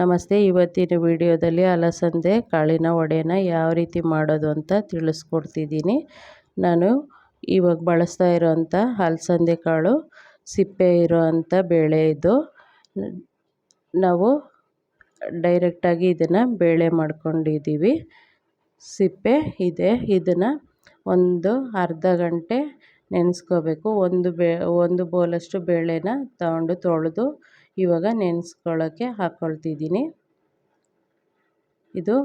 ನಮಸ್ತೆ. ಇವತ್ತಿನ ವಿಡಿಯೋದಲ್ಲಿ ಅಲಸಂದೆ, ಕಾಳಿನ ವಡೆನ ಯಾವ ರೀತಿ ಮಾಡೋದು ಅಂತ ತಿಳಿಸ್ಕೊಡ್ತಿದ್ದೀನಿ. ನಾನು ಇವಾಗ ಬಳಸ್ತಾ ಇರೋವಂಥ ಅಲಸಂದೆ ಕಾಳು, ಸಿಪ್ಪೆ ಇರೋವಂಥ ಬೇಳೆ ಇದು. ನಾವು ಡೈರೆಕ್ಟಾಗಿ ಇದನ್ನು ಬೇಳೆ ಮಾಡ್ಕೊಂಡಿದ್ದೀವಿ. ಸಿಪ್ಪೆ ಇದೆ. ಇದನ್ನು ಒಂದು ಅರ್ಧ ಗಂಟೆ ನೆನೆಸ್ಕೋಬೇಕು. ಒಂದು ಬೇ, ಒಂದು ಬೋಲಷ್ಟು ಬೇಳೆನ ತಗೊಂಡು ತೊಳೆದು ಇವಾಗ ನೆನೆಸ್ಕೊಳ್ಳೋಕ್ಕೆ ಹಾಕ್ಕೊಳ್ತಿದ್ದೀನಿ ಇದು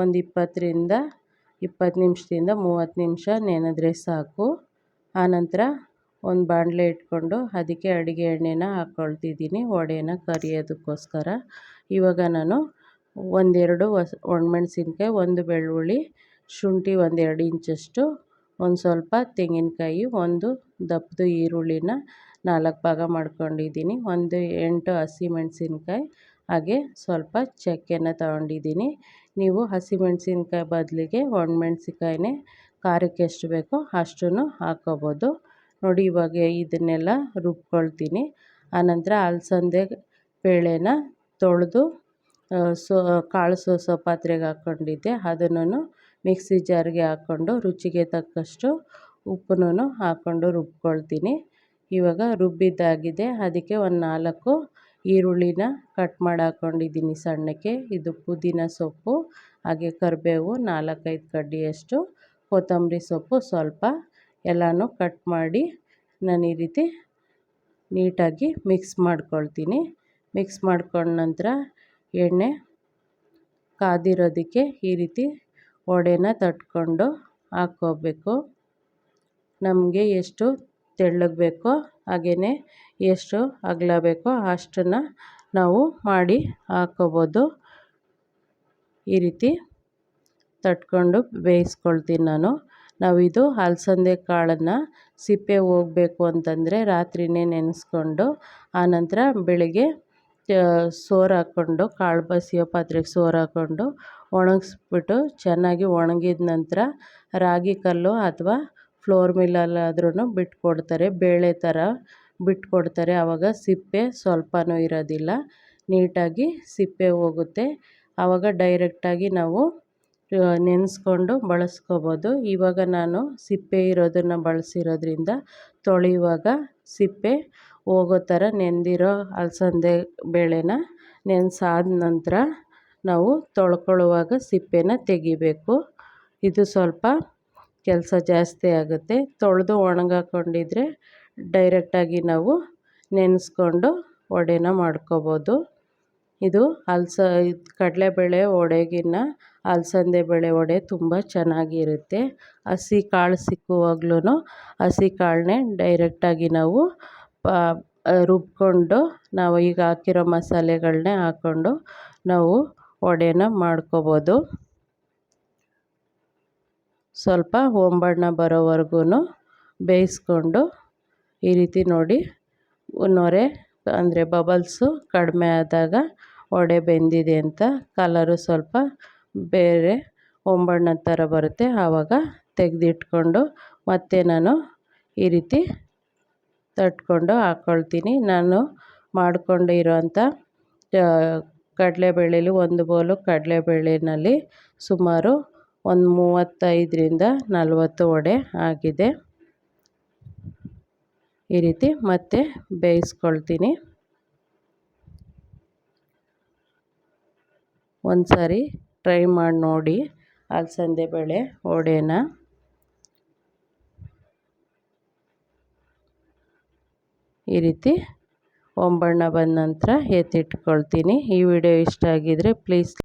ಒಂದು ಇಪ್ಪತ್ತರಿಂದ ಇಪ್ಪತ್ತು ನಿಮಿಷದಿಂದ ಮೂವತ್ತು ನಿಮಿಷ ನೆನೆದ್ರೆ ಸಾಕು. ಆನಂತರ ಒಂದು ಬಾಣಲೆ ಇಟ್ಕೊಂಡು ಅದಕ್ಕೆ ಅಡುಗೆ ಎಣ್ಣೆನ ಹಾಕ್ಕೊಳ್ತಿದ್ದೀನಿ ವಡೆನ ಕರಿಯೋದಕ್ಕೋಸ್ಕರ. ಇವಾಗ ನಾನು ಒಂದೆರಡು ಹೊಸ ಒಣಮೆಣ್ಸಿನ್ಕಾಯಿ, ಒಂದು ಬೆಳ್ಳುಳ್ಳಿ, ಶುಂಠಿ ಒಂದೆರಡು ಇಂಚಷ್ಟು, ಒಂದು ಸ್ವಲ್ಪ ತೆಂಗಿನಕಾಯಿ, ಒಂದು ದಪ್ಪದು ಈರುಳ್ಳಿನ ನಾಲ್ಕು ಭಾಗ ಮಾಡ್ಕೊಂಡಿದ್ದೀನಿ. ಒಂದು ಎಂಟು ಹಸಿಮೆಣ್ಸಿನ್ಕಾಯಿ ಹಾಗೆ ಸ್ವಲ್ಪ ಚಕ್ಕೆನ ತಗೊಂಡಿದ್ದೀನಿ. ನೀವು ಹಸಿಮೆಣ್ಸಿನ್ಕಾಯಿ ಬದಲಿಗೆ ಒಣಮೆಣ್ಸಿನ್ಕಾಯಿನೇ ಖಾರಕ್ಕೆ ಎಷ್ಟು ಬೇಕೋ ಅಷ್ಟನ್ನು ಹಾಕ್ಕೋಬೋದು ನೋಡಿ, ಇವಾಗ ಇದನ್ನೆಲ್ಲ ರುಬ್ಕೊಳ್ತೀನಿ. ಆನಂತರ ಅಲಸಂದೆ ಬೇಳೆನ ತೊಳೆದು ಸೊ, ಕಾಳು ಸೋಸೋ ಪಾತ್ರೆಗೆ ಹಾಕ್ಕೊಂಡಿದ್ದೆ ಅದನ್ನು ಮಿಕ್ಸಿ ಜಾರ್ಗೆ ಹಾಕ್ಕೊಂಡು ರುಚಿಗೆ ತಕ್ಕಷ್ಟು ಉಪ್ಪನ್ನು ಹಾಕ್ಕೊಂಡು ರುಬ್ಕೊಳ್ತೀನಿ. ಇವಾಗ ರುಬ್ಬಿದ್ದಾಗಿದೆ. ಅದಕ್ಕೆ ಒಂದು ನಾಲ್ಕು ಈರುಳ್ಳಿನ ಕಟ್ ಮಾಡಿ ಹಾಕ್ಕೊಂಡಿದ್ದೀನಿ ಸಣ್ಣಕ್ಕೆ. ಇದು ಪುದೀನ ಸೊಪ್ಪು, ಹಾಗೆ ಕರಿಬೇವು, ನಾಲ್ಕೈದು ಕಡ್ಡಿಯಷ್ಟು ಕೊತ್ತಂಬರಿ ಸೊಪ್ಪು ಸ್ವಲ್ಪ ಎಲ್ಲನೂ ಕಟ್ ಮಾಡಿ ನಾನು ಈ ರೀತಿ ನೀಟಾಗಿ ಮಿಕ್ಸ್ ಮಾಡ್ಕೊಳ್ತೀನಿ. ಮಿಕ್ಸ್ ಮಾಡ್ಕೊಂಡ ನಂತರ ಎಣ್ಣೆ ಕಾದಿರೋದಕ್ಕೆ ಈ ರೀತಿ ವಡೆನ ತಟ್ಕೊಂಡು ಹಾಕ್ಕೋಬೇಕು. ನಮಗೆ ಎಷ್ಟು ತೆಳ್ಳಗೆ ಬೇಕೋ ಹಾಗೆಯೇ ಎಷ್ಟು ಅಗಲ ಬೇಕೋ ಅಷ್ಟನ್ನು ನಾವು ಮಾಡಿ ಹಾಕ್ಕೋಬೋದು ಈ ರೀತಿ ತಟ್ಕೊಂಡು ಬೇಯಿಸ್ಕೊಳ್ತೀನಿ ನಾನು. ನಾವಿದು ಅಲಸಂದೆ ಕಾಳನ್ನು ಸಿಪ್ಪೆ ಹೋಗಬೇಕು ಅಂತಂದರೆ ರಾತ್ರಿಯೇ ನೆನೆಸ್ಕೊಂಡು ಆನಂತರ ಬೆಳಿಗ್ಗೆ ಸೋರು ಹಾಕ್ಕೊಂಡು ಕಾಳು ಬಸಿಯೋ ಪಾತ್ರೆಗೆ ಸೋರು ಹಾಕ್ಕೊಂಡು ಒಣಗಿಸ್ಬಿಟ್ಟು ಚೆನ್ನಾಗಿ ಒಣಗಿದ ನಂತರ ರಾಗಿ ಕಲ್ಲು ಅಥವಾ ಫ್ಲೋರ್ ಮಿಲ್ಲಲ್ಲಾದ್ರೂ ಬಿಟ್ಕೊಡ್ತಾರೆ. ಬೇಳೆ ಥರ ಬಿಟ್ಕೊಡ್ತಾರೆ. ಆವಾಗ ಸಿಪ್ಪೆ ಸ್ವಲ್ಪವೂ ಇರೋದಿಲ್ಲ. ನೀಟಾಗಿ ಸಿಪ್ಪೆ ಹೋಗುತ್ತೆ. ಆವಾಗ ಡೈರೆಕ್ಟಾಗಿ ನಾವು ನೆನೆಸ್ಕೊಂಡು ಬಳಸ್ಕೊಬೋದು. ಇವಾಗ ನಾನು ಸಿಪ್ಪೆ ಇರೋದನ್ನು ಬಳಸಿರೋದ್ರಿಂದ ತೊಳೆಯುವಾಗ ಸಿಪ್ಪೆ ಹೋಗೋ ಥರ ನೆಂದಿರೋ ಅಲಸಂದೆ ಬೇಳೆನ ನೆನೆಸಾದ ನಂತರ ನಾವು ತೊಳ್ಕೊಳ್ಳುವಾಗ ಸಿಪ್ಪೆನ ತೆಗಿಬೇಕು. ಇದು ಸ್ವಲ್ಪ ಕೆಲಸ ಜಾಸ್ತಿ ಆಗುತ್ತೆ. ತೊಳೆದು ಒಣಗಾಕೊಂಡಿದ್ರೆ ಡೈರೆಕ್ಟಾಗಿ ನಾವು ನೆನೆಸ್ಕೊಂಡು ವಡೆನ ಮಾಡ್ಕೋಬೋದು. ಇದು ಅಲ್ಸ ಕಡಲೆಬೇಳೆ ವಡೆಗಿನ್ನ ಅಲಸಂದೆ ಬೇಳೆ ವಡೆ ತುಂಬ ಚೆನ್ನಾಗಿರುತ್ತೆ. ಹಸಿ ಕಾಳು ಸಿಕ್ಕುವಾಗ್ಲೂ ಹಸಿ ಕಾಳನ್ನೇ ಡೈರೆಕ್ಟಾಗಿ ನಾವು ರುಬ್ಕೊಂಡು ನಾವು ಈಗ ಹಾಕಿರೋ ಮಸಾಲೆಗಳನ್ನೇ ಹಾಕ್ಕೊಂಡು ನಾವು ವಡೆನ ಮಾಡ್ಕೋಬೋದು. ಸ್ವಲ್ಪ ಒಂಬಣ್ಣ ಬರೋವರೆಗೂ ಬೇಯಿಸ್ಕೊಂಡು ಈ ರೀತಿ ನೋಡಿ ನೊರೆ ಅಂದರೆ ಬಬಲ್ಸು ಕಡಿಮೆ ಆದಾಗ ವಡೆ ಬೆಂದಿದೆ ಅಂತ ಕಲರು ಸ್ವಲ್ಪ ಬೇರೆ ಒಂಬಣ್ಣ ಥರ ಬರುತ್ತೆ ಆವಾಗ ತೆಗೆದಿಟ್ಕೊಂಡು ಮತ್ತೆ ನಾನು ಈ ರೀತಿ ತಟ್ಕೊಂಡು ಹಾಕ್ಕೊಳ್ತೀನಿ ನಾನು ಮಾಡ್ಕೊಂಡು ಇರೋವಂಥ ಕಡಲೆಬೇಳೆಲಿ ಒಂದು ಬೌಲು ಕಡಲೆಬೇಳೆನಲ್ಲಿ ಸುಮಾರು ಒಂದು ಮೂವತ್ತೈದರಿಂದ ನಲವತ್ತು ವಡೆ ಆಗಿದೆ. ಈ ರೀತಿ ಮತ್ತೆ ಬೇಯಿಸ್ಕೊಳ್ತೀನಿ. ಒಂದು ಸಾರಿ ಟ್ರೈ ಮಾಡಿ ನೋಡಿ. ಅಲಸಂದೆ ಬೇಳೆ ವಡೆನ ಈ ರೀತಿ ಒಂಬಣ್ಣ ಬಂದ ನಂತರ ಎತ್ತಿಟ್ಕೊಳ್ತೀನಿ. ಈ ವಿಡಿಯೋ ಇಷ್ಟ ಆಗಿದರೆ ಪ್ಲೀಸ್